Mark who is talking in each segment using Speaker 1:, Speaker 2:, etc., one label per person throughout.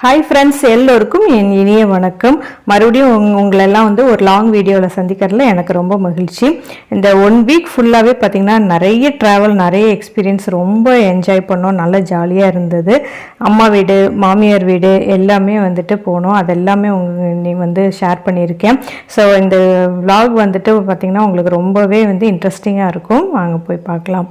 Speaker 1: Hi friends எல்லோருக்கும் என் இனிய வணக்கம். மறுபடியும் உங் உங்களெல்லாம் வந்து ஒரு லாங் வீடியோவில் சந்திக்கிறதுல எனக்கு ரொம்ப மகிழ்ச்சி. இந்த ஒன் வீக் ஃபுல்லாகவே பார்த்திங்கன்னா நிறைய ட்ராவல் நிறைய எக்ஸ்பீரியன்ஸ் ரொம்ப என்ஜாய் பண்ணோம். நல்லா ஜாலியாக இருந்தது. அம்மா வீடு மாமியார் வீடு எல்லாமே வந்துட்டு போனோம். அதெல்லாமே உங்க நீ வந்து ஷேர் பண்ணியிருக்கேன். ஸோ இந்த விலாக் வந்துட்டு பார்த்திங்கன்னா உங்களுக்கு ரொம்பவே வந்து இன்ட்ரெஸ்டிங்காக இருக்கும். வாங்க போய் பார்க்கலாம்.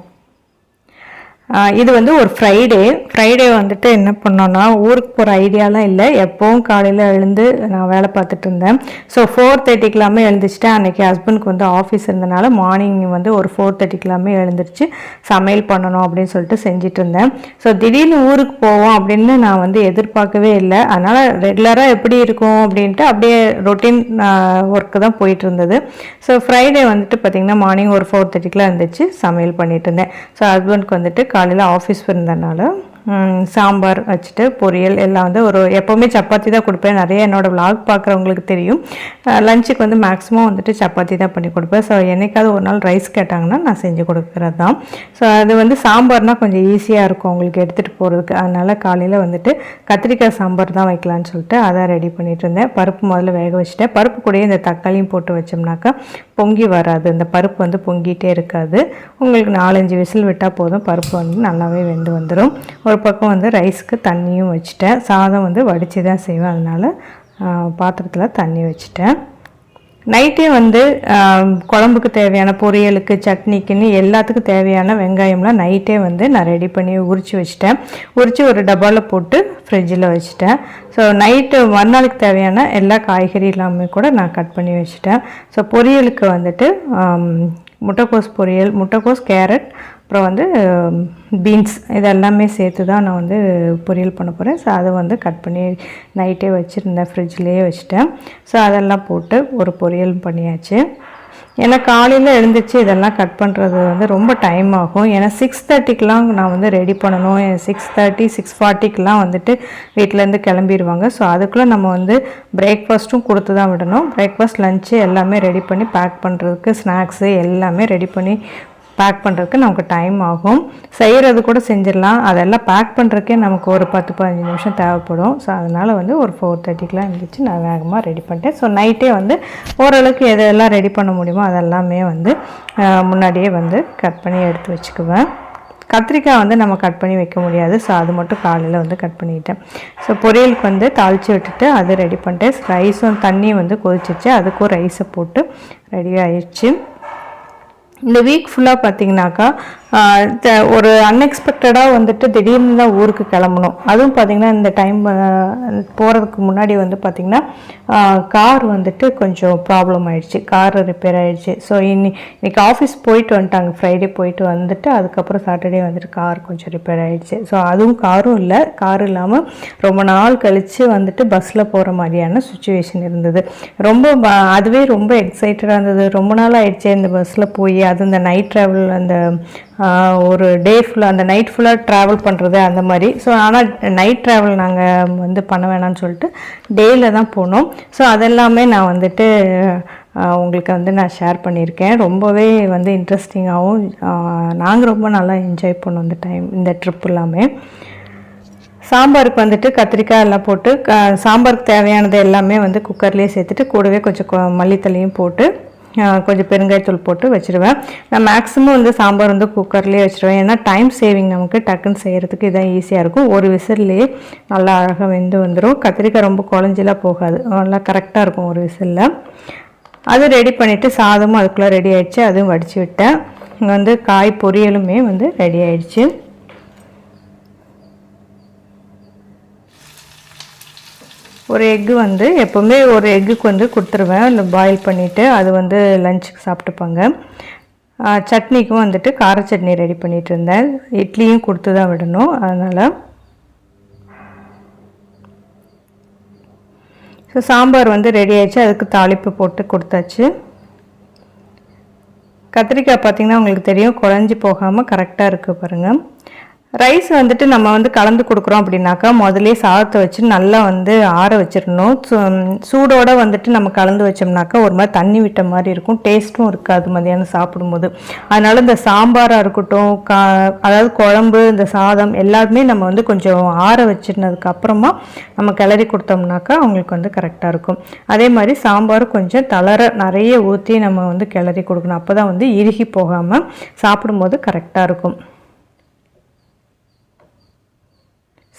Speaker 1: இது வந்து ஒரு ஃப்ரைடே ஃப்ரைடே வந்துட்டு என்ன பண்ணோன்னா ஊருக்கு போகிற ஐடியாலாம் இல்லை. எப்போவும் காலையில் எழுந்து நான் வேலை பார்த்துட்டு இருந்தேன். ஸோ ஃபோர் தேர்ட்டிக்கெல்லாமே எழுந்துச்சிட்டேன் அன்றைக்கி ஹஸ்பண்ட்க்கு வந்து ஆஃபீஸ் இருந்தனால மார்னிங் வந்து ஒரு ஃபோர் தேர்ட்டிக்கெல்லாமே எழுந்துருச்சு சமையல் பண்ணணும் அப்படின்னு சொல்லிட்டு செஞ்சுட்டு இருந்தேன். ஸோ திடீர்னு ஊருக்கு போவோம் அப்படின்னு நான் வந்து எதிர்பார்க்கவே இல்லை. அதனால் ரெகுலராக எப்படி இருக்கும் அப்படின்ட்டு அப்படியே ரொட்டீன் ஒர்க்கு தான் போயிட்டு இருந்தது. ஸோ ஃப்ரைடே வந்துட்டு பார்த்திங்கன்னா மார்னிங் ஒரு ஃபோர் தேர்ட்டிக்கெலாம் இருந்துச்சு சமையல் பண்ணிட்டு இருந்தேன். ஸோ ஹஸ்பண்ட்க்கு வந்துட்டு காலையில் ஆஃபீஸ் இருந்தனால சாம்பார் வச்சுட்டு பொரியல் எல்லாம் வந்து ஒரு எப்போவுமே சப்பாத்தி தான் கொடுப்பேன். நிறைய என்னோடய vlog பார்க்குறவங்களுக்கு தெரியும். லஞ்சுக்கு வந்து மேக்ஸிமம் வந்துட்டு சப்பாத்தி தான் பண்ணி கொடுப்பேன். ஸோ என்னைக்காவது ஒரு நாள் ரைஸ் கேட்டாங்கன்னா நான் செஞ்சு கொடுக்குறது தான். ஸோ அது வந்து சாம்பார்னால் கொஞ்சம் ஈஸியாக இருக்கும் உங்களுக்கு எடுத்துகிட்டு போகிறதுக்கு அதனால் காலையில் வந்துட்டு கத்திரிக்காய் சாம்பார் தான் வைக்கலான்னு சொல்லிட்டு அதை ரெடி பண்ணிகிட்டு இருந்தேன். பருப்பு முதல்ல வேக வச்சுட்டேன். பருப்பு கூட இந்த தக்காளியும் போட்டு வச்சோம்னாக்கா பொங்கி வராது. இந்த பருப்பு வந்து பொங்கிட்டே இருக்காது. உங்களுக்கு நாலஞ்சு விசில் விட்டால் போதும். பருப்பு வந்து நல்லாவே வெந்து வந்துடும் ஒரு பக்கம் வந்து ரைஸ்க்கு தண்ணியும் வச்சுட்டேன். சாதம் வந்து வடித்து தான் செய்வேன். அதனால் பாத்திரத்தில் தண்ணி வச்சுட்டேன். நைட்டே வந்து குழம்புக்கு தேவையான பொரியலுக்கு சட்னிக்குன்னு எல்லாத்துக்கும் தேவையான வெங்காயம்லாம் நைட்டே வந்து நான் ரெடி பண்ணி உரித்து வச்சுட்டேன். உரித்து ஒரு டப்பாவில் போட்டு ஃப்ரிட்ஜில் வச்சுட்டேன். ஸோ நைட்டு மறுநாளுக்கு தேவையான எல்லா காய்கறி எல்லாமே கூட நான் கட் பண்ணி வச்சுட்டேன். ஸோ பொரியலுக்கு வந்துட்டு முட்டைக்கோஸ் பொரியல் முட்டைக்கோஸ் கேரட் அப்புறம் வந்து பீன்ஸ் இதெல்லாமே சேர்த்து தான் நான் வந்து பொரியல் பண்ண போகிறேன் ஸோ அதை வந்து கட் பண்ணி நைட்டே வச்சுருந்தேன் ஃப்ரிட்ஜ்லேயே வச்சுட்டேன். ஸோ அதெல்லாம் போட்டு ஒரு பொரியல் பண்ணியாச்சு. ஏன்னா காலையில் எழுந்திரிச்சு இதெல்லாம் கட் பண்ணுறது வந்து ரொம்ப டைம் ஆகும். ஏன்னா சிக்ஸ் தேர்ட்டிக்கெலாம் நான் வந்து ரெடி பண்ணணும். சிக்ஸ் தேர்ட்டி சிக்ஸ் ஃபார்ட்டிக்கெலாம் வந்துட்டு வீட்டிலேருந்து கிளம்பிடுவாங்க ஸோ அதுக்குள்ளே நம்ம வந்து பிரேக்ஃபாஸ்ட்டும் கொடுத்து தான் விடணும். பிரேக்ஃபாஸ்ட் லஞ்சு எல்லாமே ரெடி பண்ணி பேக் பண்ணுறதுக்கு ஸ்நாக்ஸு எல்லாமே ரெடி பண்ணி பேக் பண்ணுறதுக்கு நமக்கு டைம் ஆகும். செய்கிறது கூட செஞ்சிடலாம். அதெல்லாம் பேக் பண்ணுறதுக்கே நமக்கு ஒரு பத்து பதினஞ்சு நிமிஷம் தேவைப்படும். ஸோ அதனால் வந்து ஒரு ஃபோர் தேர்ட்டிக்கெலாம் இருந்துச்சு நான் வேகமாக ரெடி பண்ணிட்டேன். ஸோ நைட்டே வந்து ஓரளவுக்கு எதெல்லாம் ரெடி பண்ண முடியுமோ அதெல்லாமே வந்து முன்னாடியே வந்து கட் பண்ணி எடுத்து வச்சுக்குவேன். கத்திரிக்காய் வந்து நம்ம கட் பண்ணி வைக்க முடியாது. ஸோ அது மட்டும் காலையில் வந்து கட் பண்ணிட்டேன். ஸோ பொரியலுக்கு வந்து தாளித்து விட்டுட்டு அது ரெடி பண்ணிட்டேன். ரைஸும் தண்ணி வந்து கொதிச்சிச்சு அதுக்கும் ரைஸை போட்டு ரெடி ஆயிடுச்சு. இந்த வீக் ஃபுல்லாக பார்த்தீங்கன்னாக்கா த- ஒரு அன்எக்ஸ்பெக்டடாக வந்துட்டு திடீர்னு தான் ஊருக்கு கிளம்பணும். அதுவும் பார்த்தீங்கன்னா இந்த டைம் போகிறதுக்கு முன்னாடி வந்து பார்த்திங்கன்னா கார் வந்துட்டு கொஞ்சம் ப்ராப்ளம் ஆயிடுச்சு. கார் ரிப்பேர் ஆகிடுச்சு ஸோ இன்னி இன்றைக்கி ஆஃபீஸ் போயிட்டு வந்துட்டாங்க. ஃப்ரைடே போயிட்டு வந்துட்டு அதுக்கப்புறம் சாட்டர்டே வந்துட்டு கார் கொஞ்சம் ரிப்பேர் ஆகிடுச்சு ஸோ அதுவும் காரும் இல்லை. கார் இல்லாமல் ரொம்ப நாள் கழித்து வந்துட்டு பஸ்ஸில் போகிற மாதிரியான சுச்சுவேஷன் இருந்தது. ரொம்ப அதுவே ரொம்ப எக்ஸைட்டடாக இருந்தது. ரொம்ப நாள் ஆயிடுச்சு இந்த பஸ்ஸில் போய். அது இந்த நைட் ட்ராவல் அந்த ஒரு டே ஃபுல்லாக அந்த நைட் ஃபுல்லாக ட்ராவல் பண்ணுறது அந்த மாதிரி. ஸோ ஆனால் நைட் ட்ராவல் நாங்கள் வந்து பண்ண வேணாம்னு சொல்லிட்டு டேயில் தான் போனோம். ஸோ அதெல்லாமே நான் வந்துட்டு உங்களுக்கு வந்து நான் ஷேர் பண்ணியிருக்கேன். ரொம்பவே வந்து இன்ட்ரெஸ்டிங்காகவும் நாங்கள் ரொம்ப நல்லா என்ஜாய் பண்ணோம் இந்த டைம் இந்த ட்ரிப் எல்லாமே. சாம்பாருக்கு வந்துட்டு கத்திரிக்காய் எல்லாம் போட்டு க- சாம்பாருக்கு தேவையானது எல்லாமே வந்து குக்கர்லேயே சேர்த்துட்டு கூடவே கொஞ்சம் கொ- மல்லித்தலையும் போட்டு கொஞ்சம் பெருங்காயத்தூள் போட்டு வச்சுருவேன். நான் மேக்ஸிமம் வந்து சாம்பார் வந்து குக்கர்லேயே வச்சுருவேன். ஏன்னா டைம் சேவிங் நமக்கு டக்குன்னு செய்கிறதுக்கு இதான் ஈஸியாக இருக்கும். ஒரு விசில்லையே நல்லா அழகாக வெந்து வந்துடும் கத்திரிக்காய் ரொம்ப குழஞ்செல்லாம் போகாது. நல்லா கரெக்டாக இருக்கும் ஒரு விசிலில். அது ரெடி பண்ணிவிட்டு சாதமும் அதுக்குள்ளே ரெடி ஆகிடுச்சு அதுவும் வடித்து விட்டேன். இங்கே வந்து காய் பொரியலுமே வந்து ரெடி ஆகிடுச்சு ஒரு எக்கு வந்து எப்போவுமே ஒரு எக்குக்கு வந்து கொடுத்துருவேன். இல்லை பாயில் பண்ணிவிட்டு அது வந்து லஞ்சுக்கு சாப்பிட்டுப்பாங்க. சட்னிக்கும் வந்துட்டு கார சட்னி ரெடி பண்ணிகிட்டு இருந்தேன். இட்லியும் கொடுத்து தான் விடணும். அதனால் ஸோ சாம்பார் வந்து ரெடி ஆயிடுச்சு. அதுக்கு தாளிப்பு போட்டு கொடுத்தாச்சு. கத்திரிக்காய் பார்த்தீங்கன்னா உங்களுக்கு தெரியும். குழஞ்சி போகாமல் கரெக்டாக இருக்குது பாருங்கள் ரைஸ் வந்துட்டு நம்ம வந்து கலந்து கொடுக்குறோம் அப்படின்னாக்கா முதலே சாதத்தை வச்சு நல்லா வந்து ஆற வச்சிடணும். சூடோடு வந்துட்டு நம்ம கலந்து வச்சோம்னாக்கா ஒரு மாதிரி தண்ணி விட்ட மாதிரி இருக்கும். டேஸ்ட்டும் இருக்காது மதியானம் சாப்பிடும்போது. அதனால இந்த சாம்பாராக இருக்கட்டும் கா அதாவது குழம்பு இந்த சாதம் எல்லாருமே நம்ம வந்து கொஞ்சம் ஆற வச்சிருந்ததுக்கு அப்புறமா நம்ம கிளறி கொடுத்தோம்னாக்கா அவங்களுக்கு வந்து கரெக்டாக இருக்கும். அதே மாதிரி சாம்பார் கொஞ்சம் தளர நிறைய ஊற்றி நம்ம வந்து கிளறி கொடுக்கணும். அப்போ தான் வந்து இறுகி போகாமல் சாப்பிடும்போது கரெக்டாக இருக்கும்.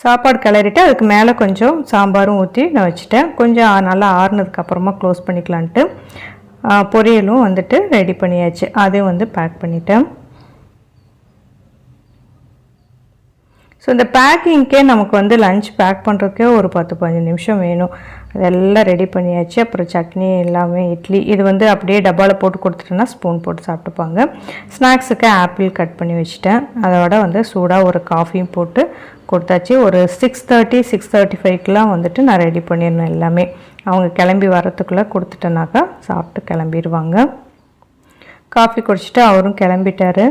Speaker 1: சாப்பாடு கிளறிட்டு அதுக்கு மேலே கொஞ்சம் சாம்பாரும் ஊற்றி நான் வச்சுட்டேன். கொஞ்சம் நல்லா ஆறுனதுக்கப்புறமா க்ளோஸ் பண்ணிக்கலான்ட்டு பொரியலும் வந்துட்டு ரெடி பண்ணியாச்சு. அதையும் வந்து பேக் பண்ணிட்டேன். ஸோ இந்த பேக்கிங்க்கே நமக்கு வந்து லஞ்ச் பேக் பண்ணுறதுக்கே ஒரு பத்து பதினஞ்சு நிமிஷம் வேணும். அதெல்லாம் ரெடி பண்ணியாச்சு. அப்புறம் சட்னி எல்லாமே இட்லி இது வந்து அப்படியே டப்பாவில் போட்டு கொடுத்துட்டேன்னா ஸ்பூன் போட்டு சாப்பிட்டுப்பாங்க. ஸ்நாக்ஸுக்கு ஆப்பிள் கட் பண்ணி வச்சுட்டேன். அதோட வந்து சூடாக ஒரு காஃபியும் போட்டு கொடுத்தாச்சு. ஒரு சிக்ஸ் தேர்ட்டி சிக்ஸ் தேர்ட்டி ஃபைவ்க்கெலாம் வந்துட்டு நான் ரெடி பண்ணிடணும் எல்லாமே. அவங்க கிளம்பி வரத்துக்குள்ளே கொடுத்துட்டேனாக்கா சாப்பிட்டு கிளம்பிடுவாங்க. காஃபி குடிச்சிட்டு அவரும் கிளம்பிட்டாரு.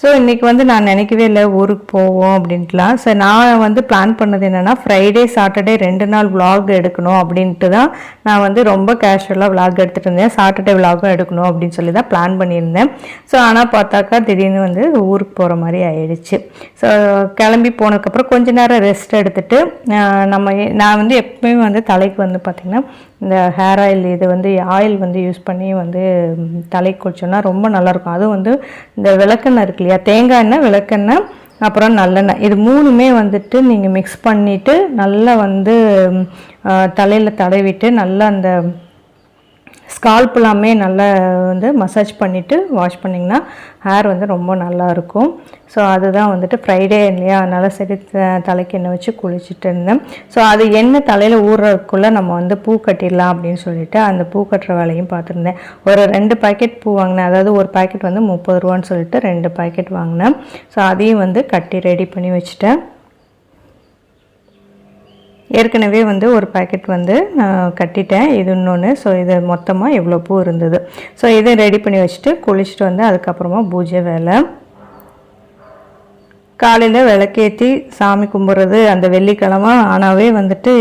Speaker 1: ஸோ இன்றைக்கி வந்து நான் நினைக்கவே இல்லை ஊருக்கு போவோம் அப்படின்ட்டுலாம். ஸோ நான் வந்து பிளான் பண்ணது என்னென்னா ஃப்ரைடே சாட்டர்டே ரெண்டு நாள் விலாக் எடுக்கணும் அப்படின்ட்டு தான் நான் வந்து ரொம்ப கேஷுவலாக விலாக் எடுத்துகிட்டு இருந்தேன். சாட்டர்டே விலாகும் எடுக்கணும் அப்படின்னு சொல்லி தான் பிளான் பண்ணியிருந்தேன். ஸோ ஆனால் பார்த்தாக்கா திடீர்னு வந்து ஊருக்கு போகிற மாதிரி ஆயிடுச்சு. ஸோ கிளம்பி போனதுக்கப்புறம் கொஞ்ச நேரம் ரெஸ்ட் எடுத்துட்டு நம்ம நான் வந்து எப்பவுமே வந்து தலைக்கு வந்து பார்த்திங்கன்னா இந்த ஹேர் ஆயில் இது வந்து ஆயில் வந்து யூஸ் பண்ணி வந்து தலை குளிச்சோம்னா குளிச்சோன்னா ரொம்ப நல்லாயிருக்கும். அதுவும் வந்து இந்த விளக்கெண்ணெய் இருக்கு இல்லையா? தேங்காய் எண்ணெய் விளக்கெண்ணெய் அப்புறம் நல்லெண்ணெய். இது மூணுமே வந்துட்டு நீங்கள் மிக்ஸ் பண்ணிவிட்டு நல்லா வந்து தலையில் தடவிட்டு நல்லா அந்த ஸ்கால்ப் எல்லாமே நல்லா வந்து மசாஜ் பண்ணிவிட்டு வாஷ் பண்ணிங்கன்னா ஹேர் வந்து ரொம்ப நல்லாயிருக்கும். ஸோ அதுதான் வந்துட்டு ஃப்ரைடே இல்லையா? அதனால் சரி த- தலைக்கு எண்ணெய் வச்சு குளிச்சுட்டு இருந்தேன். ஸோ அது எண்ணெய் தலையில் ஊறுறதுக்குள்ளே நம்ம வந்து பூ கட்டிடலாம் அப்படின்னு சொல்லிட்டு அந்த பூ கட்டுற வேலையும் பார்த்துருந்தேன். ஒரு ரெண்டு பாக்கெட் பூ வாங்கினேன். அதாவது ஒரு பாக்கெட் வந்து முப்பது ரூபான்னு சொல்லிட்டு ரெண்டு பாக்கெட் வாங்கினேன். ஸோ அதையும் வந்து கட்டி ரெடி பண்ணி வச்சுட்டேன். ஏற்கனவே வந்து ஒரு பாக்கெட் வந்து நான் கட்டிட்டேன். இது இன்னொன்று ஸோ இது மொத்தமாக இவ்வளோ பூ இருந்தது? ஸோ இதை ரெடி பண்ணி வச்சுட்டு குளிச்சுட்டு வந்து அதுக்கப்புறமா பூஜை வேலை. காலையில் விளக்கேற்றி சாமி கும்பிட்றது அந்த வெள்ளிக்கிழமை. ஆனாவே வந்துட்டு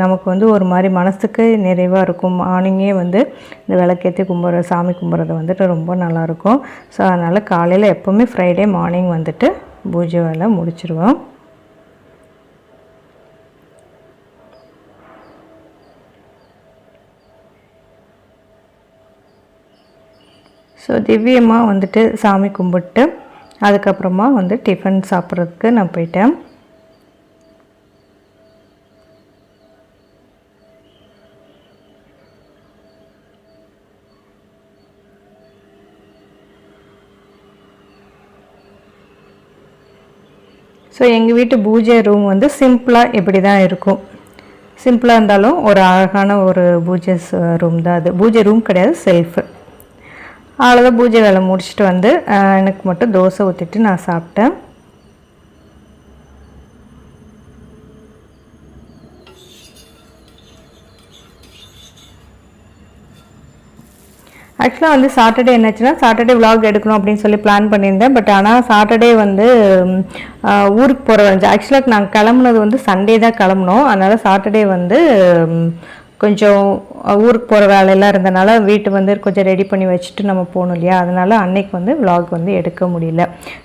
Speaker 1: நமக்கு வந்து ஒரு மாதிரி மனசுக்கு நிறைவாக இருக்கும். மார்னிங்கே வந்து இந்த விளக்கேற்றி கும்பிட்ற சாமி கும்பிட்றது வந்துட்டு ரொம்ப நல்லாயிருக்கும் ஸோ அதனால் காலையில் எப்போவுமே ஃப்ரைடே மார்னிங் வந்துட்டு பூஜை வேலை முடிச்சிருவோம். ஸோ திவ்யமாக வந்துட்டு சாமி கும்பிட்டு அதுக்கப்புறமா வந்து டிஃபன் சாப்பிட்றதுக்கு நான் போயிட்டேன். ஸோ எங்கள் வீட்டு பூஜை ரூம் வந்து சிம்பிளாக இப்படி தான் இருக்கும். சிம்பிளாக இருந்தாலும் ஒரு அழகான ஒரு பூஜை ரூம் தான் அது. பூஜை ரூம் கிடையாது செல்ஃபு அவ்வளோதான் பூஜை வேலை முடிச்சுட்டு வந்து எனக்கு மட்டும் தோசை ஊற்றிட்டு நான் சாப்பிட்டேன். ஆக்சுவலாக வந்து சாட்டர்டே என்னாச்சுன்னா சாட்டர்டே விலாக் எடுக்கணும் அப்படின்னு சொல்லி பிளான் பண்ணியிருந்தேன். பட் ஆனால் சாட்டர்டே வந்து ஊருக்கு போகிற ஆக்சுவலாக நாங்கள் கிளம்புனது வந்து சண்டே தான் கிளம்புனோம். அதனால் சாட்டர்டே வந்து கொஞ்சம் ஊருக்கு போகிற வேலையெல்லாம் இருந்தனால வீட்டு வந்து கொஞ்சம் ரெடி பண்ணி வச்சுட்டு நம்ம போகணும் இல்லையா? அதனால் அன்னைக்கு வந்து விலாக் வந்து எடுக்க முடியல.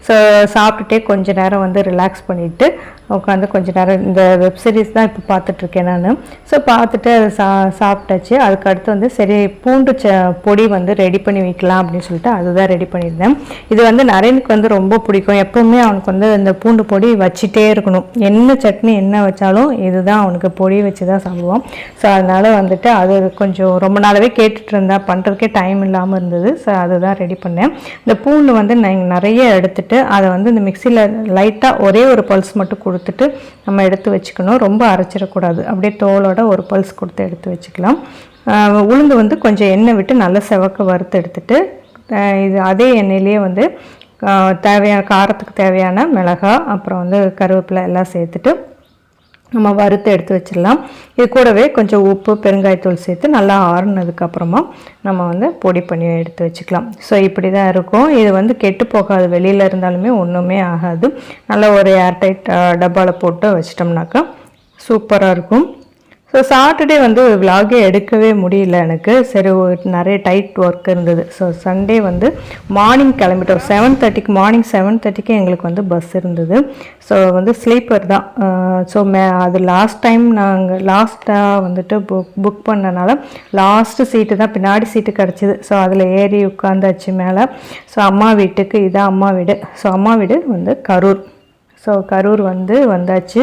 Speaker 1: ஸோ சாப்பிட்டுட்டே கொஞ்ச நேரம் வந்து ரிலாக்ஸ் பண்ணிவிட்டு உட்காந்து கொஞ்சம் நேரம் இந்த வெப் சீரிஸ் தான் இப்போ பார்த்துட்ருக்கேன் நான். ஸோ பார்த்துட்டு அதை சா சாப்பிட்டாச்சு. அதுக்கு அடுத்து வந்து சரி பூண்டு ச பொடி வந்து ரெடி பண்ணி வைக்கலாம் அப்படின்னு சொல்லிட்டு அதுதான் ரெடி பண்ணியிருந்தேன். இது வந்து நரேனுக்கு வந்து ரொம்ப பிடிக்கும். எப்பவுமே அவனுக்கு வந்து இந்த பூண்டு பொடி வச்சுட்டே இருக்கணும். என்ன சட்னி என்ன வச்சாலும் இதுதான் அவனுக்கு பொடி வச்சு தான் சாப்பிடுவான். ஸோ அதனால் வந்துட்டு அது கொஞ்சம் ரொம்ப நாளாகவே கேட்டுட்டு இருந்தேன் பண்ணுறதுக்கே டைம் இல்லாமல் இருந்தது. ஸோ அதுதான் ரெடி பண்ணேன். இந்த பூண்டு வந்து நான் நிறைய எடுத்துட்டு அதை வந்து இந்த மிக்சியில் லைட்டாக ஒரே ஒரு பல்ஸ் மட்டும் கொடுத்துட்டு நம்ம எடுத்து வச்சுக்கணும். ரொம்ப அரைச்சிடக்கூடாது. அப்படியே தோலோட ஒரு பல்ஸ் கொடுத்து எடுத்து வச்சுக்கலாம். உளுந்து வந்து கொஞ்சம் எண்ணெய் விட்டு நல்லா செவக்க வறுத்து எடுத்துட்டு இது அதே எண்ணெயிலேயே வந்து தேவையான காரத்துக்கு தேவையான மிளகாய் அப்புறம் வந்து கருவேப்பிலை எல்லாம் சேர்த்துட்டு நம்ம வறுத்து எடுத்து வச்சிடலாம். இது கூடவே கொஞ்சம் உப்பு பெருங்காயத்தூள் சேர்த்து நல்லா ஆறுனதுக்கப்புறமா நம்ம வந்து பொடி பண்ணி எடுத்து வச்சுக்கலாம். ஸோ இப்படி தான் இருக்கும். இது வந்து கெட்டு போகாது. வெளியில் இருந்தாலுமே ஒன்றுமே ஆகாது. நல்லா ஒரு ஏர்டைட் டப்பாவில் போட்டு வச்சிட்டோம்னாக்கா சூப்பராக இருக்கும். ஸோ சாட்டர்டே வந்து விலாகே எடுக்கவே முடியல எனக்கு. சரி நிறைய டைட் ஒர்க் இருந்தது. ஸோ சண்டே வந்து மார்னிங் கிளம்பிட்டோம். செவன் தேர்ட்டிக்கு மார்னிங் செவன் தேர்ட்டிக்கு எங்களுக்கு வந்து பஸ் இருந்தது. ஸோ வந்து ஸ்லீப்பர் தான். ஸோ மே அது லாஸ்ட் டைம் நாங்கள் லாஸ்ட்டாக வந்துட்டு புக் புக் பண்ணனால லாஸ்ட்டு சீட்டு தான் பின்னாடி சீட்டு கிடச்சிது. ஸோ அதில் ஏறி உட்காந்தாச்சு மேலே. ஸோ அம்மா வீட்டுக்கு இதான் அம்மா வீடு. ஸோ அம்மா வீடு வந்து கரூர். ஸோ கரூர் வந்து வந்தாச்சு.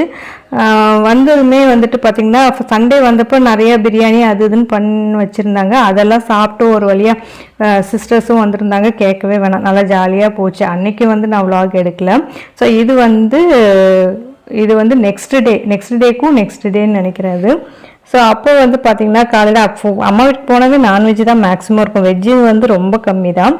Speaker 1: வந்ததுமே வந்துட்டு பார்த்திங்கன்னா சண்டே வந்தப்போ நிறைய பிரியாணி அது இதுன்னு பண்ணி வச்சுருந்தாங்க. அதெல்லாம் சாப்பிட்டு ஒரு வழியாக சிஸ்டர்ஸும் வந்திருந்தாங்க. கேட்கவே வேணாம். நல்லா ஜாலியாக போச்சு. அன்றைக்கி வந்து நான் vlog எடுக்கல. ஸோ இது வந்து இது வந்து நெக்ஸ்ட் டே நெக்ஸ்ட் டேக்கும் நெக்ஸ்ட் டேன்னு நினைக்கிறது. ஸோ அப்போ வந்து பார்த்திங்கன்னா காலையில் அப்போ அம்மா வீட்டுக்கு போனது நான்வெஜ் தான் மேக்ஸிமம் இருக்கும். வெஜ்ஜு வந்து ரொம்ப கம்மி தான்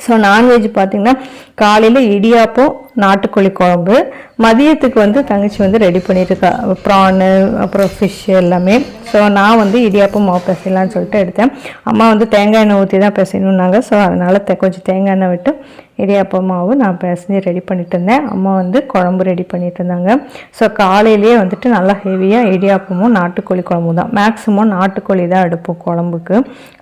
Speaker 1: ஸோ நான்வெஜ் பார்த்திங்கன்னா காலையில் இடியாப்பம் நாட்டுக்கோழி குழம்பு மதியத்துக்கு வந்து தங்கச்சி வந்து ரெடி பண்ணியிருக்கா ப்ரானு அப்புறம் ஃபிஷ் எல்லாமே. ஸோ நான் வந்து இடியாப்பம் மாவு பிசையலாம்னு சொல்லிட்டு எடுத்தேன். அம்மா வந்து தேங்காய் எண்ணெய் ஊற்றி தான் பிசையணுன்னாங்க ஸோ அதனால் கொஞ்சம் தேங்காய் எண்ணெய் விட்டு இடியாப்பம் மாவு நான் பிசைஞ்சு ரெடி பண்ணிட்டு இருந்தேன். அம்மா வந்து குழம்பு ரெடி பண்ணிட்டு இருந்தாங்க. ஸோ காலையிலேயே வந்துட்டு நல்லா ஹெவியாக இடியாப்பமும் நாட்டுக்கோழி குழம்பும் தான். மேக்ஸிமம் நாட்டுக்கோழி தான் எடுப்போம் குழம்புக்கு.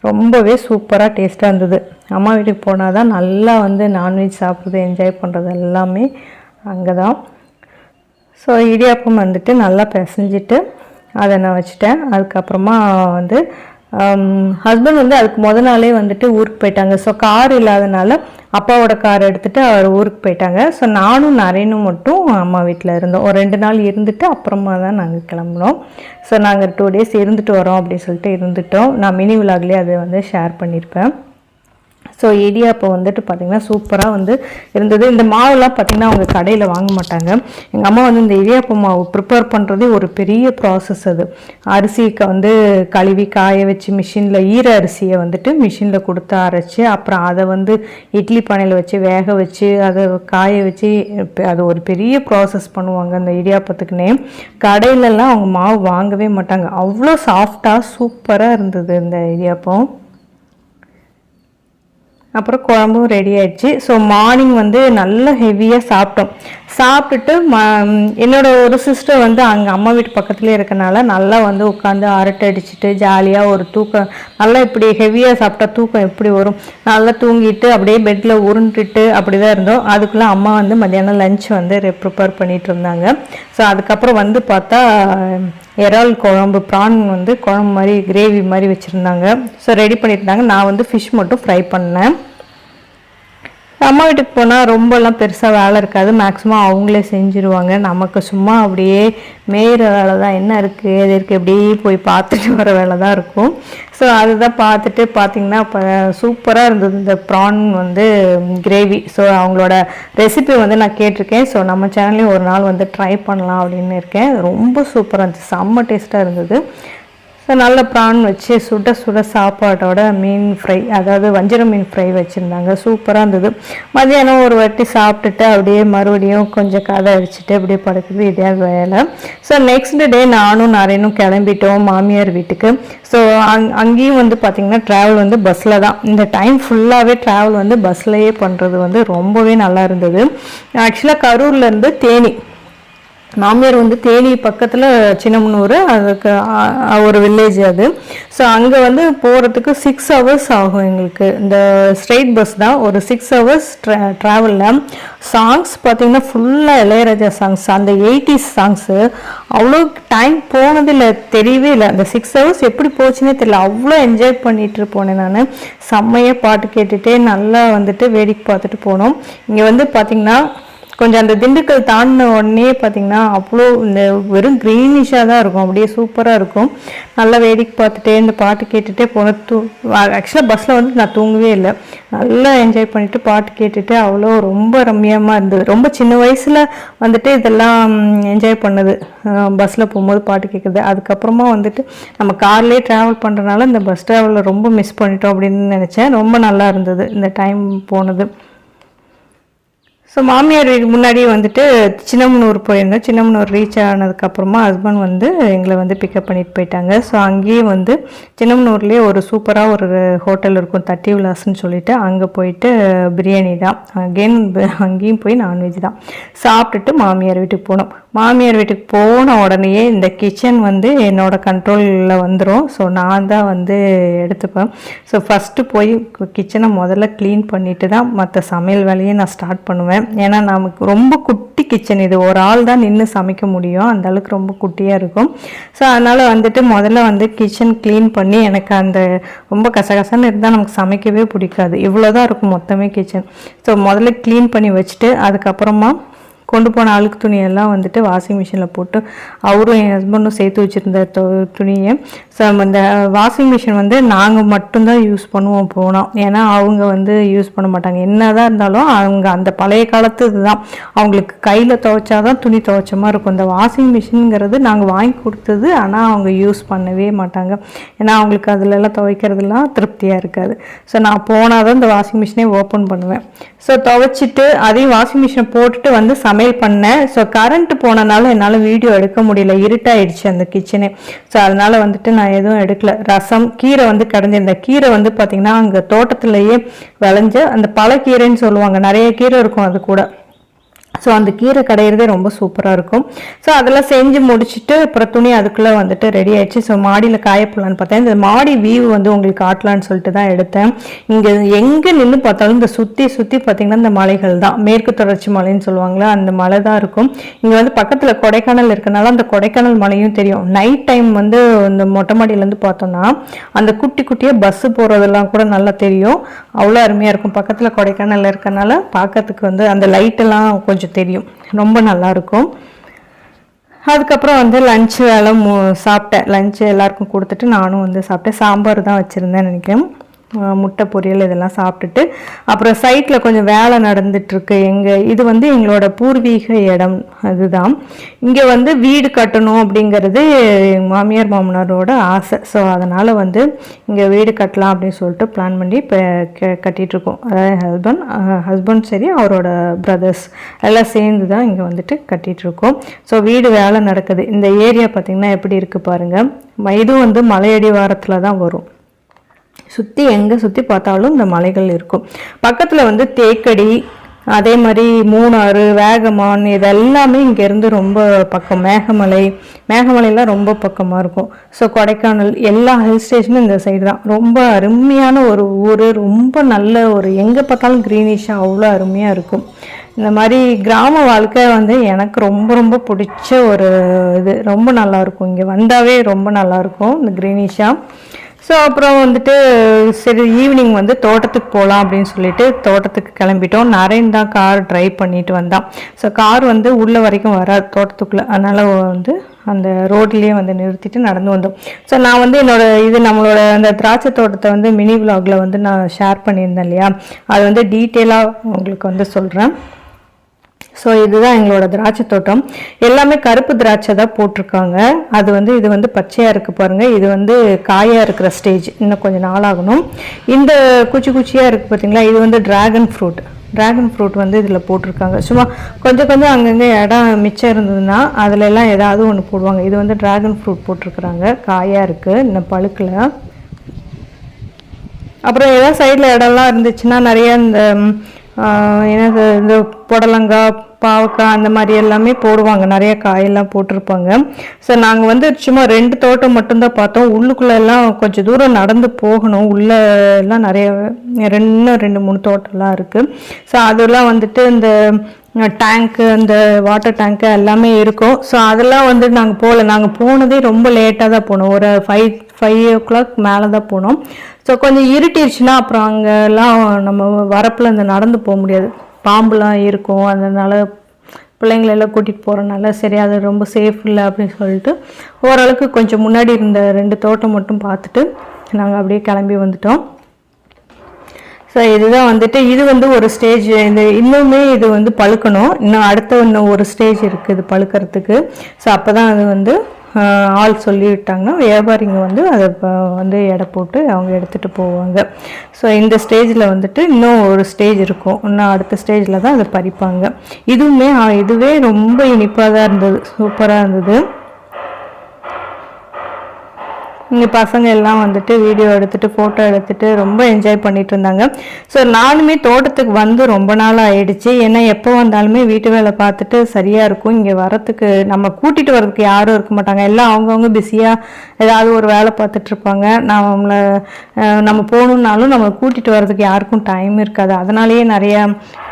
Speaker 1: ரொம்பவே சூப்பராக டேஸ்ட்டாக இருந்தது. அம்மா வீட்டுக்கு போனால் தான் நல்லா வந்து நான்வெஜ் சாப்பிட்றது என்ஜாய் பண்ணுறது எல்லாமே அங்கே தான் ஸோ இடியாப்பம் வந்துட்டு நல்லா பிசைஞ்சிட்டு அதை நான் வச்சுட்டேன். அதுக்கப்புறமா வந்து ஹஸ்பண்ட் வந்து அதுக்கு முத நாளே வந்துட்டு ஊருக்கு போயிட்டாங்க. ஸோ கார் இல்லாதனால அப்பாவோட கார் எடுத்துகிட்டு அவர் ஊருக்கு போயிட்டாங்க. ஸோ நானும் நரேனும் மட்டும் அம்மா வீட்டில் இருந்தோம். ஒரு ரெண்டு நாள் இருந்துட்டு அப்புறமா தான் நாங்கள் கிளம்புனோம். ஸோ நாங்கள் டூ டேஸ் இருந்துட்டு வரோம் அப்படின்னு சொல்லிட்டு இருந்துட்டோம். நான் மினி விலாக்லேயே அதை வந்து ஷேர் பண்ணியிருப்பேன் ஸோ இடியாப்பம் வந்துட்டு பார்த்திங்கன்னா சூப்பராக வந்து இருந்தது. இந்த மாவுலாம் பார்த்திங்கன்னா அவங்க கடையில் வாங்க மாட்டாங்க. எங்கள் அம்மா வந்து இந்த இடியாப்ப மாவு ப்ரிப்பேர் பண்ணுறதே ஒரு பெரிய ப்ராசஸ் அது. அரிசிக்கு வந்து கழுவி காய வச்சு மிஷினில் ஈர அரிசியை வந்துட்டு மிஷினில் கொடுத்து அரைச்சி அப்புறம் அதை வந்து இட்லி பானையில் வச்சு வேக வச்சு அதை காய வச்சு அது ஒரு பெரிய ப்ராசஸ் பண்ணுவாங்க அந்த இடியாப்பத்துக்குன்னே. கடையிலலாம் அவங்க மாவு வாங்கவே மாட்டாங்க. அவ்வளோ சாஃப்டாக சூப்பராக இருந்தது இந்த இடியாப்பம். அப்புறம் குழம்பும் ரெடி ஆயிடுச்சு. ஸோ மார்னிங் வந்து நல்லா ஹெவியாக சாப்பிட்டோம். சாப்பிட்டுட்டு ம என்னோட ஒரு சிஸ்டர் வந்து அங்கே அம்மா வீட்டு பக்கத்துலேயே இருக்கனால நல்லா வந்து உட்காந்து அரட்டை அடிச்சுட்டு ஜாலியாக ஒரு தூக்கம் நல்லா இப்படி ஹெவியாக சாப்பிட்டா தூக்கம் எப்படி வரும்? நல்லா தூங்கிட்டு அப்படியே பெட்டில் உருண்டுட்டு அப்படி தான் இருந்தோம். அதுக்குள்ளே அம்மா வந்து மத்தியானம் லஞ்ச் வந்து ப்ரிப்பேர் பண்ணிகிட்டு இருந்தாங்க. ஸோ அதுக்கப்புறம் வந்து பார்த்தா இறால் குழம்பு ப்ரான் வந்து குழம்பு மாதிரி கிரேவி மாதிரி வச்சுருந்தாங்க. ஸோ ரெடி பண்ணியிருந்தாங்க நான் வந்து ஃபிஷ் மட்டும் ஃப்ரை பண்ணேன். அம்மா வீட்டுக்கு போனால் ரொம்பலாம் பெருசாக வேலை இருக்காது. மேக்ஸிமம் அவங்களே செஞ்சுருவாங்க. நமக்கு சும்மா அப்படியே மேயிற வேலை தான் என்ன இருக்குது எது இருக்குது அப்படியே போய் பார்த்துட்டு வர வேலை தான் இருக்கும். ஸோ அதுதான் பார்த்துட்டு பார்த்தீங்கன்னா இப்போ சூப்பராக இருந்தது இந்த ப்ரான் வந்து கிரேவி ஸோ அவங்களோட ரெசிபி வந்து நான் கேட்டிருக்கேன். ஸோ நம்ம சேனல்லையும் ஒரு நாள் வந்து ட்ரை பண்ணலாம் அப்படின்னு இருக்கேன். ரொம்ப சூப்பராக இருந்துச்சு. செம்ம டேஸ்ட்டாக இருந்தது. நல்ல ப்ரான் வச்சு சுட சுட சாப்பாட்டோட மீன் ஃப்ரை அதாவது வஞ்சர மீன் ஃப்ரை வச்சுருந்தாங்க. சூப்பராக இருந்தது. மதியானம் ஒரு வாட்டி சாப்பிட்டுட்டு அப்படியே மறுபடியும் கொஞ்சம் கதை அடிச்சுட்டு அப்படியே படுக்குது. இதே வேலை. ஸோ நெக்ஸ்ட் டே நானும் நிறையனும் கிளம்பிட்டோம் மாமியார் வீட்டுக்கு. ஸோ அங் அங்கேயும் வந்து பார்த்திங்கன்னா ட்ராவல் வந்து பஸ்ஸில் தான். இந்த டைம் ஃபுல்லாகவே ட்ராவல் வந்து பஸ்லேயே பண்ணுறது வந்து ரொம்பவே நல்லா இருந்தது. ஆக்சுவலாக கரூர்லேருந்து தேனி. மாமியார் வந்து தேனி பக்கத்தில் சின்னமனூர் அதுக்கு ஒரு வில்லேஜ் அது. ஸோ அங்கே வந்து போகிறதுக்கு சிக்ஸ் ஹவர்ஸ் ஆகும் எங்களுக்கு. இந்த ஸ்ட்ரெயிட் பஸ் தான். ஒரு சிக்ஸ் ஹவர்ஸ் ட்ரா ட்ராவலில் சாங்ஸ் பார்த்திங்கன்னா ஃபுல்லாக இளையராஜா சாங்ஸ் அந்த எயிட்டிஸ் சாங்ஸு அவ்வளோ டைம் போனதில்லை. தெரியவே இல்லை. அந்த சிக்ஸ் ஹவர்ஸ் எப்படி போச்சுன்னே தெரியல. அவ்வளோ என்ஜாய் பண்ணிட்டு போனேன் நான். செம்மையாக பாட்டு கேட்டுகிட்டே நல்லா வந்துட்டு வேடிக்கை பார்த்துட்டு போனோம். இங்கே வந்து பார்த்தீங்கன்னா கொஞ்சம் அந்த திண்டுக்கல் தாண்டின உடனே பார்த்தீங்கன்னா அவ்வளோ இந்த வெறும் க்ரீனிஷாக தான் இருக்கும். அப்படியே சூப்பராக இருக்கும். நல்லா வேடிக்கை பார்த்துட்டே இந்த பாட்டு கேட்டுகிட்டே போன தூ ஆக்சுவலாக பஸ்ஸில் வந்து நான் தூங்கவே இல்லை. நல்லா என்ஜாய் பண்ணிவிட்டு பாட்டு கேட்டுட்டு அவ்வளோ ரொம்ப ரம்யமாக இருந்தது. ரொம்ப சின்ன வயசில் வந்துட்டு இதெல்லாம் என்ஜாய் பண்ணது. பஸ்ஸில் போகும்போது பாட்டு கேட்குறது அதுக்கப்புறமா வந்துட்டு நம்ம கார்லேயே ட்ராவல் பண்ணுறனால இந்த பஸ் ட்ராவலில் ரொம்ப மிஸ் பண்ணிட்டோம் அப்படின்னு நினச்சேன். ரொம்ப நல்லா இருந்தது இந்த டைம் போனது. ஸோ மாமியார் வீட்டுக்கு முன்னாடி வந்துட்டு சின்னமனூர் போயிருந்தோம். சின்னமனூர் ரீச் ஆனதுக்கப்புறமா ஹஸ்பண்ட் வந்து எங்களை வந்து பிக்கப் பண்ணிட்டு போயிட்டாங்க. ஸோ அங்கேயே வந்து சின்னமனூர்லேயே ஒரு சூப்பராக ஒரு ஹோட்டல் இருக்கும். தட்டி விலாஸ்ன்னு சொல்லிட்டு அங்கே போயிட்டு பிரியாணி தான். அகெயின் அங்கேயும் போய் நான்வெஜ் தான். சாப்பிட்டுட்டு மாமியார் வீட்டுக்கு போனோம். மாமியார் வீட்டுக்கு போன உடனேயே இந்த கிச்சன் வந்து என்னோடய கண்ட்ரோலில் வந்துடும் ஸோ நான் தான் வந்து எடுத்துப்பேன். ஸோ ஃபஸ்ட்டு போய் கிச்சனை முதல்ல க்ளீன் பண்ணிவிட்டு தான் மற்ற சமையல் வேலையை நான் ஸ்டார்ட் பண்ணுவேன். ஏன்னா நமக்கு ரொம்ப குட்டி கிச்சன் இது. ஒரு ஆள் தான் நின்று சமைக்க முடியும். அந்தளவுக்கு ரொம்ப குட்டியாக இருக்கும். ஸோ அதனால் வந்துட்டு முதல்ல வந்து கிச்சன் க்ளீன் பண்ணி எனக்கு அந்த ரொம்ப கசகசன்னு இருந்தால் நமக்கு சமைக்கவே பிடிக்காது. இவ்வளோ தான் இருக்கும் மொத்தமே கிச்சன் ஸோ முதல்ல க்ளீன் பண்ணி வச்சுட்டு அதுக்கப்புறமா கொண்டு போன அழுக்கு துணியெல்லாம் வந்துட்டு வாஷிங் மிஷினில் போட்டு அவரும் என் ஹஸ்பண்டும் சேர்த்து வச்சுருந்த தொ துணியை. ஸோ இந்த வாஷிங் மிஷின் வந்து நாங்கள் மட்டும்தான் யூஸ் பண்ணுவோம் போனோம் ஏன்னா அவங்க வந்து யூஸ் பண்ண மாட்டாங்க. என்ன தான் இருந்தாலும் அவங்க அந்த பழைய காலத்து இதுதான். அவங்களுக்கு கையில் துவைச்சாதான் துணி துவைச்ச மாதிரி இருக்கும். இந்த வாஷிங் மிஷினுங்கிறது நாங்கள் வாங்கி கொடுத்தது ஆனால் அவங்க யூஸ் பண்ணவே மாட்டாங்க. ஏன்னா அவங்களுக்கு அதுலலாம் துவைக்கிறதுலாம் திருப்தியாக இருக்காது. ஸோ நான் போனால் தான் இந்த வாஷிங் மிஷினே ஓப்பன் பண்ணுவேன். ஸோ துவைச்சிட்டு அதையும் வாஷிங் மிஷினை போட்டுட்டு வந்து சமையல் பண்ணேன் ஸோ கரண்ட் போனனால என்னால் வீடியோ எடுக்க முடியல. இருட்டாயிடுச்சு அந்த கிச்சனே ஸோ அதனால வந்துட்டு நான் எதுவும் எடுக்கல. ரசம் கீரை வந்து கிடஞ்சிருந்தேன். கீரை வந்து பார்த்திங்கன்னா அங்கே தோட்டத்துலேயே விளைஞ்ச அந்த பழக்கீரைன்னு சொல்லுவாங்க. நிறைய கீரை இருக்கும் அது கூட. ஸோ அந்த கீரை கடையிறதே ரொம்ப சூப்பராக இருக்கும். ஸோ அதெல்லாம் செஞ்சு முடிச்சுட்டு அப்புறம் துணி அதுக்குள்ளே வந்துட்டு ரெடி ஆயிடுச்சு. ஸோ மாடியில் காயப்படலான்னு பார்த்தேன். இந்த மாடி வியூ வந்து உங்களுக்கு காட்டலான்னு சொல்லிட்டு தான் எடுத்தேன். இங்கே எங்கே நின்று பார்த்தாலும் இந்த சுற்றி சுற்றி பார்த்தீங்கன்னா இந்த மலைகள் தான். மேற்கு தொடர்ச்சி மலைன்னு சொல்லுவாங்களே அந்த மலை தான் இருக்கும். இங்கே வந்து பக்கத்தில் கொடைக்கானல் இருக்கனால அந்த கொடைக்கானல் மலையும் தெரியும். நைட் டைம் வந்து இந்த மொட்டை மாடியிலேருந்து பார்த்தோம்னா அந்த குட்டி குட்டியாக பஸ்ஸு போகிறதெல்லாம் கூட நல்லா தெரியும். அவ்வளோ அருமையாக இருக்கும். பக்கத்தில் கொடைக்கானல் இருக்கனால பார்க்கறதுக்கு வந்து அந்த லைட்டெல்லாம் கொஞ்சம் தெரியும். ரொம்ப நல்லாயிருக்கும் அதுக்கப்புறம் வந்து லஞ்சு வேலை மு சாப்பிட்டேன். லஞ்சு எல்லாருக்கும் கொடுத்துட்டு நானும் வந்து சாப்பிட்டேன். சாம்பார் தான் வச்சுருந்தேன் நினைக்கிறேன். முட்டை பொரியல் இதெல்லாம் சாப்பிட்டுட்டு அப்புறம் சைட்டில் கொஞ்சம் வேலை நடந்துட்டுருக்கு. எங்கள் இது வந்து எங்களோட பூர்வீக இடம் அதுதான். இங்கே வந்து வீடு கட்டணும் அப்படிங்கிறது எங்கள் மாமியார் மாமனாரோட ஆசை. ஸோ அதனால் வந்து இங்கே வீடு கட்டலாம் அப்படின்னு சொல்லிட்டு பிளான் பண்ணி இப்போ கட்டிகிட்ருக்கோம் அதாவது ஹஸ்பண்ட் ஹஸ்பண்ட் சரி அவரோட பிரதர்ஸ் எல்லாம் சேர்ந்து தான் இங்கே வந்துட்டு கட்டிகிட்ருக்கோம் ஸோ வீடு வேலை நடக்குது. இந்த ஏரியா பார்த்திங்கன்னா எப்படி இருக்குது பாருங்கள் இதுவும் வந்து மலையடி வாரத்தில் தான் வரும். சுற்றி எங்கே சுற்றி பார்த்தாலும் இந்த மலைகள் இருக்கும். பக்கத்தில் வந்து தேக்கடி அதே மாதிரி மூணாறு வேகமான் இதெல்லாமே இங்கேருந்து ரொம்ப பக்கம். மேகமலை மேகமலையெல்லாம் ரொம்ப பக்கமாக இருக்கும். ஸோ கொடைக்கானல் எல்லா ஹில் ஸ்டேஷனும் இந்த சைடு தான். ரொம்ப அருமையான ஒரு ஊர் ரொம்ப நல்ல ஒரு எங்கே பார்த்தாலும் க்ரீனிஷாக அவ்வளோ அருமையாக இருக்கும். இந்த மாதிரி கிராம வாழ்க்கை வந்து எனக்கு ரொம்ப ரொம்ப பிடிச்ச ஒரு இது. ரொம்ப நல்லாயிருக்கும் இங்கே வந்தாவே ரொம்ப நல்லாயிருக்கும் இந்த க்ரீனிஷாக ஸோ அப்புறம் வந்துட்டு சரி ஈவினிங் வந்து தோட்டத்துக்கு போகலாம் அப்படின்னு சொல்லிட்டு தோட்டத்துக்கு கிளம்பிட்டோம். நரேன் தான் கார் ட்ரைவ் பண்ணிட்டு வந்தான். ஸோ கார் வந்து உள்ளே வரைக்கும் வராது தோட்டத்துக்குள்ளே. அதனால் வந்து அந்த ரோட்லேயே வந்து நிறுத்திட்டு நடந்து வந்தோம். ஸோ நான் வந்து என்னோட இது நம்மளோட அந்த திராட்சை தோட்டத்தை வந்து மினி விலாகில் வந்து நான் ஷேர் பண்ணியிருந்தேன் இல்லையா? அது வந்து டீட்டெயிலாக உங்களுக்கு வந்து சொல்கிறேன் ஸோ இதுதான் எங்களோட திராட்சை தோட்டம். எல்லாமே கருப்பு திராட்சை தான் போட்டிருக்காங்க. அது வந்து இது வந்து பச்சையாக இருக்குது பாருங்கள் இது வந்து காயாக இருக்கிற ஸ்டேஜ் இன்னும் கொஞ்சம் நாளாகணும். இந்த குச்சி குச்சியாக இருக்குது பார்த்தீங்களா இது வந்து டிராகன் ஃப்ரூட் டிராகன் ஃப்ரூட் வந்து இதில் போட்டிருக்காங்க. சும்மா கொஞ்சம் கொஞ்சம் அங்கங்கே இடம் மிச்சம் இருந்ததுன்னா அதில் எல்லாம் ஏதாவது ஒன்று போடுவாங்க. இது வந்து டிராகன் ஃப்ரூட் போட்டிருக்கிறாங்க. காயாக இருக்குது இன்னும் பழுக்கல. அப்புறம் ஏதாவது சைடில் இடம்லாம் இருந்துச்சுன்னா நிறைய இந்த எனக்கு இந்த புடலங்காய் பாவக்காய் அந்த மாதிரி எல்லாமே போடுவாங்க. நிறைய காயெல்லாம் போட்டிருப்பாங்க. ஸோ நாங்கள் வந்து சும்மா ரெண்டு தோட்டம் மட்டும்தான் பார்த்தோம். உள்ளுக்குள்ளே எல்லாம் கொஞ்சம் தூரம் நடந்து போகணும். உள்ளே எல்லாம் நிறைய ரெண்டு ரெண்டு மூணு தோட்டம்லாம் இருக்குது ஸோ அதெல்லாம் வந்துட்டு இந்த டேங்க்கு அந்த வாட்டர் டேங்க்கு எல்லாமே இருக்கும். ஸோ அதெல்லாம் வந்து நாங்கள் போகல. நாங்கள் போனதே ரொம்ப லேட்டாக தான் போனோம். ஒரு ஃபைவ் ஃபைவ் ஓ கிளாக் மேலே தான் போனோம். ஸோ கொஞ்சம் இருட்டிடுச்சுன்னா அப்புறம் அங்கெல்லாம் நம்ம வரப்பில் இந்த நடந்து போக முடியாது. பாம்புலாம் இருக்கும். அதனால் பிள்ளைங்களை எல்லாம் கூட்டிகிட்டு போகிறனால சரி அது ரொம்ப சேஃப் இல்லை அப்படின்னு சொல்லிட்டு ஓரளவுக்கு கொஞ்சம் முன்னாடி இருந்த ரெண்டு தோட்டம் மட்டும் பார்த்துட்டு நாங்கள் அப்படியே கிளம்பி வந்துட்டோம். ஸோ இதுதான் வந்துட்டு இது வந்து ஒரு ஸ்டேஜ் இந்த இன்னுமே இது வந்து பழுக்கணும். இன்னும் அடுத்த இன்னும் ஒரு ஸ்டேஜ் இருக்குது இது பழுக்கிறதுக்கு. ஸோ அப்போ தான் அது வந்து ஆள் சொல்லிவிட்டாங்கன்னா வியாபாரிங்க வந்து அதை வந்து எடை போட்டு அவங்க எடுத்துகிட்டு போவாங்க. ஸோ இந்த ஸ்டேஜில் வந்துட்டு இன்னும் ஒரு ஸ்டேஜ் இருக்கும். இன்னும் அடுத்த ஸ்டேஜில் தான் அதை பறிப்பாங்க. இதுவுமே இதுவே ரொம்ப இனிப்பாக தான் இருந்தது. சூப்பராக இருந்தது. இங்கே பசங்க எல்லாம் வந்துட்டு வீடியோ எடுத்துட்டு ஃபோட்டோ எடுத்துட்டு ரொம்ப என்ஜாய் பண்ணிட்டு இருந்தாங்க ஸோ நானுமே தோட்டத்துக்கு வந்து ரொம்ப நாள் ஆயிடுச்சு. ஏன்னா எப்போ வந்தாலுமே வீட்டு வேலை பார்த்துட்டு சரியாக இருக்கும். இங்கே வரத்துக்கு நம்ம கூட்டிகிட்டு வரதுக்கு யாரும் இருக்க மாட்டாங்க. எல்லாம் அவங்கவுங்க பிஸியாக ஏதாவது ஒரு வேலை பார்த்துட்டு இருப்பாங்க. நம்மளை நம்ம போகணுன்னாலும் நம்ம கூட்டிகிட்டு வரதுக்கு யாருக்கும் டைம் இருக்காது. அதனாலேயே நிறைய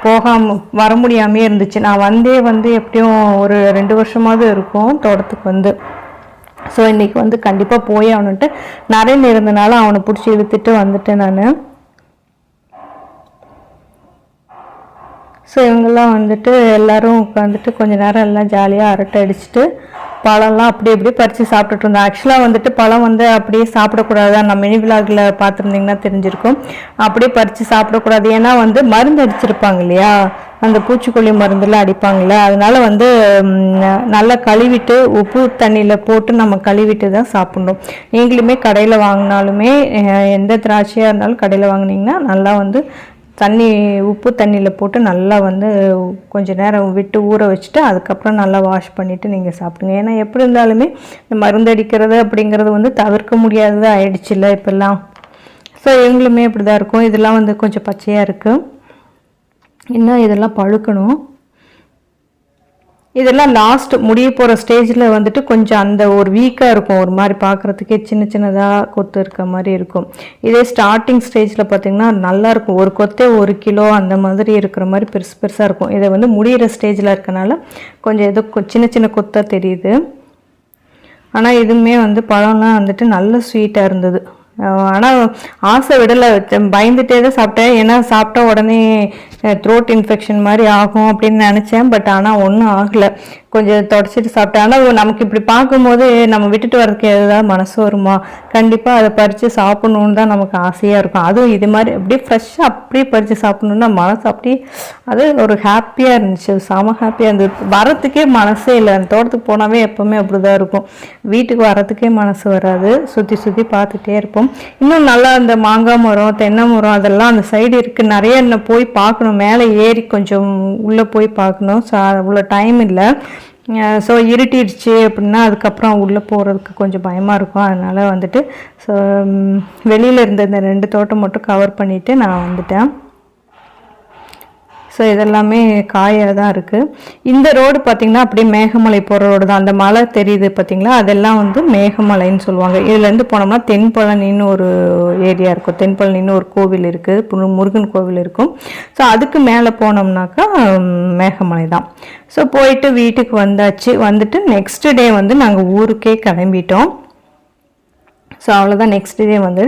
Speaker 1: போகாம வர முடியாமே இருந்துச்சு. நான் வந்தே வந்து எப்படியும் ஒரு ரெண்டு வருஷமாவது இருக்கும் தோட்டத்துக்கு வந்து. ஸோ இன்றைக்கி வந்து கண்டிப்பாக போய் அவனுட்டு நிறைய இருந்தனால அவனை பிடிச்சி இழுத்துட்டு வந்துட்டேன் நான். ஸோ இவங்கெல்லாம் வந்துட்டு எல்லோரும் உட்காந்துட்டு கொஞ்சம் நேரம் எல்லாம் ஜாலியாக அரட்டை அடிச்சுட்டு பழம்லாம் அப்படி இப்படி பறித்து சாப்பிட்டுட்டு இருந்தோம். ஆக்சுவலாக வந்துட்டு பழம் வந்து அப்படியே சாப்பிடக்கூடாது நம்ம மினி விலாகில் பார்த்துருந்தீங்கன்னா தெரிஞ்சிருக்கும். அப்படியே பறித்து சாப்பிடக்கூடாது. ஏன்னா வந்து மருந்து அடிச்சிருப்பாங்க இல்லையா? அந்த பூச்சிக்கொல்லி மருந்துலாம் அடிப்பாங்கல்ல அதனால வந்து நல்லா கழுவிட்டு உப்பு தண்ணியில் போட்டு நம்ம கழுவிட்டு தான் சாப்பிடணும். நீங்களுமே கடையில் வாங்கினாலுமே எந்த திராட்சையாக இருந்தாலும் கடையில் வாங்குனீங்கன்னா நல்லா வந்து தண்ணி உப்பு தண்ணியில் போட்டு நல்லா வந்து கொஞ்சம் நேரம் விட்டு ஊற வச்சுட்டு அதுக்கப்புறம் நல்லா வாஷ் பண்ணிவிட்டு நீங்கள் சாப்பிடுங்க. ஏன்னா எப்படி இருந்தாலுமே இந்த மருந்தடிக்கிறது அப்படிங்கிறது வந்து தவிர்க்க முடியாதது ஆயிடுச்சுல்ல இப்போல்லாம். ஸோ எங்களுமே இப்படி தான் இருக்கும். இதெல்லாம் வந்து கொஞ்சம் பச்சையாக இருக்குது இன்னும் இதெல்லாம் பழுக்கணும்? இதெல்லாம் லாஸ்ட் முடிய போகிற ஸ்டேஜில் வந்துட்டு கொஞ்சம் அந்த ஒரு வீக்காக இருக்கும். ஒரு மாதிரி பார்க்குறதுக்கே சின்ன சின்னதாக கொத்து இருக்க மாதிரி இருக்கும். இதே ஸ்டார்டிங் ஸ்டேஜில் பார்த்திங்கன்னா நல்லாயிருக்கும் ஒரு கொத்தே ஒரு கிலோ அந்த மாதிரி இருக்கிற மாதிரி பெருசு பெருசாக இருக்கும். இதை வந்து முடியிற ஸ்டேஜில் இருக்கனால கொஞ்சம் ஏதோ கொ- சின்ன சின்ன கொத்தாக தெரியுது. ஆனால் இதுவுமே வந்து பழம்லாம் வந்துட்டு நல்ல ஸ்வீட்டாக இருந்தது. ஆனால் ஆசை விடலை. பயந்துட்டே தான் சாப்பிட்டேன். ஏன்னா சாப்பிட்டா உடனே த்ரோட் இன்ஃபெக்ஷன் மாதிரி ஆகும் அப்படின்னு நினச்சேன் பட் ஆனால் ஒன்றும் ஆகலை. கொஞ்சம் தொடச்சிட்டு சாப்பிட்டேன். ஆனால் நமக்கு இப்படி பார்க்கும்போது நம்ம விட்டுட்டு வரதுக்கு ஏதாவது மனசு வருமா? கண்டிப்பாக அதை பறித்து சாப்பிட்ணுன்னு தான் நமக்கு ஆசையாக இருக்கும். அதுவும் இது மாதிரி அப்படியே ஃப்ரெஷ்ஷாக அப்படியே பறித்து சாப்பிட்ணுன்னா மனசு அப்படியே அது ஒரு ஹாப்பியாக இருந்துச்சு. செம ஹாப்பியாக இருந்தது வரத்துக்கே மனசே இல்லை. அந்த தோட்டத்துக்கு போனாவே எப்போவுமே அப்படி தான் இருக்கும். வீட்டுக்கு வரத்துக்கே மனசு வராது. சுற்றி சுற்றி பார்த்துட்டே இருப்போம். இன்னும் நல்லா அந்த மாங்காய் மரம் தென்னை மரம் அதெல்லாம் அந்த சைடு இருக்குது நிறைய இன்னும் போய் பார்க்கணும். மேலே ஏறி கொஞ்சம் உள்ளே போய் பார்க்கணும். ஸோ அவ்வளோ டைம் இல்லை. ஸோ இருட்டிடுச்சு அப்படின்னா அதுக்கப்புறம் உள்ளே போகிறதுக்கு கொஞ்சம் பயமாக இருக்கும். அதனால் வந்துட்டு ஸோ வெளியில் இருந்த இந்த ரெண்டு தோட்டம் மட்டும் கவர் பண்ணிவிட்டு நான் வந்துட்டேன். ஸோ இதெல்லாமே காயாக தான் இருக்குது இந்த ரோடு பார்த்திங்கன்னா அப்படியே மேகமலை போகிற ரோடு தான். அந்த மலை தெரியுது பார்த்திங்களா அதெல்லாம் வந்து மேகமலைன்னு சொல்லுவாங்க. இதுலேருந்து போனோம்னா தென்பழனின்னு ஒரு ஏரியா இருக்கும். தென்பழனின்னு ஒரு கோவில் இருக்குது முருகன் கோவில் இருக்கும். ஸோ அதுக்கு மேலே போனோம்னாக்கா மேகமலை தான். ஸோ போயிட்டு வீட்டுக்கு வந்தாச்சு. வந்துட்டு நெக்ஸ்ட் டே வந்து நாங்கள் ஊருக்கே கிளம்பிட்டோம். ஸோ அவ்வளோதான் நெக்ஸ்ட் டே வந்து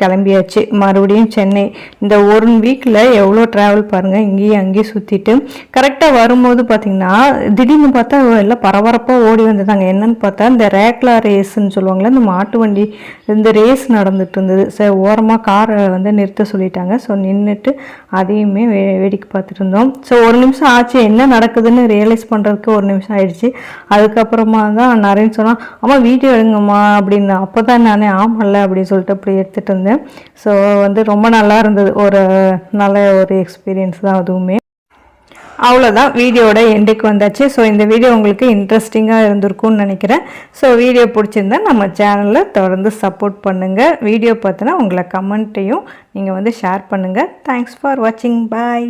Speaker 1: கிளம்பியாச்சு. மறுபடியும் சென்னை. இந்த ஒரு வீக்கில் எவ்வளோ ட்ராவல் பாருங்கள் இங்கேயும் அங்கேயும் சுற்றிட்டு கரெக்டாக வரும்போது பார்த்திங்கன்னா திடீர்னு பார்த்தா எல்லாம் பரபரப்பாக ஓடி வந்துட்டாங்க. என்னன்னு பார்த்தா இந்த ரேக்லா ரேஸ்ன்னு சொல்லுவாங்களே இந்த மாட்டு வண்டி இந்த ரேஸ் நடந்துட்டு இருந்தது. சரி ஓரமாக காரை வந்து நிறுத்த சொல்லிட்டாங்க. ஸோ நின்றுட்டு அதையுமே வே வேடிக்கை பார்த்துட்டு இருந்தோம். ஸோ ஒரு நிமிஷம் ஆச்சு. என்ன நடக்குதுன்னு ரியலைஸ் பண்ணுறதுக்கு ஒரு நிமிஷம் ஆயிடுச்சு. அதுக்கப்புறமா தான் நிறைய சொன்னால் அம்மா வீடியோ எடுங்கம்மா அப்படின்னு. அப்போ தான் நானே ஆமல்ல அப்படின்னு சொல்லிட்டு அப்படி எடுத்துகிட்டு இருந்தேன் ஸோ வந்து ரொம்ப நல்லா இருந்தது. ஒரு நல்ல ஒரு எக்ஸ்பீரியன்ஸ் தான் அதுவுமே. அவ்வளோதான் வீடியோட எண்டுக்கு வந்தாச்சு. ஸோ இந்த வீடியோ உங்களுக்கு இன்ட்ரெஸ்டிங்காக இருந்திருக்கும்னு நினைக்கிறேன். ஸோ வீடியோ பிடிச்சிருந்தா நம்ம சேனலில் தொடர்ந்து சப்போர்ட் பண்ணுங்கள் வீடியோ பார்த்தினா உங்களை கமெண்ட்டையும் நீங்கள் வந்து ஷேர் பண்ணுங்கள் தேங்க்ஸ் ஃபார் வாட்சிங் பாய்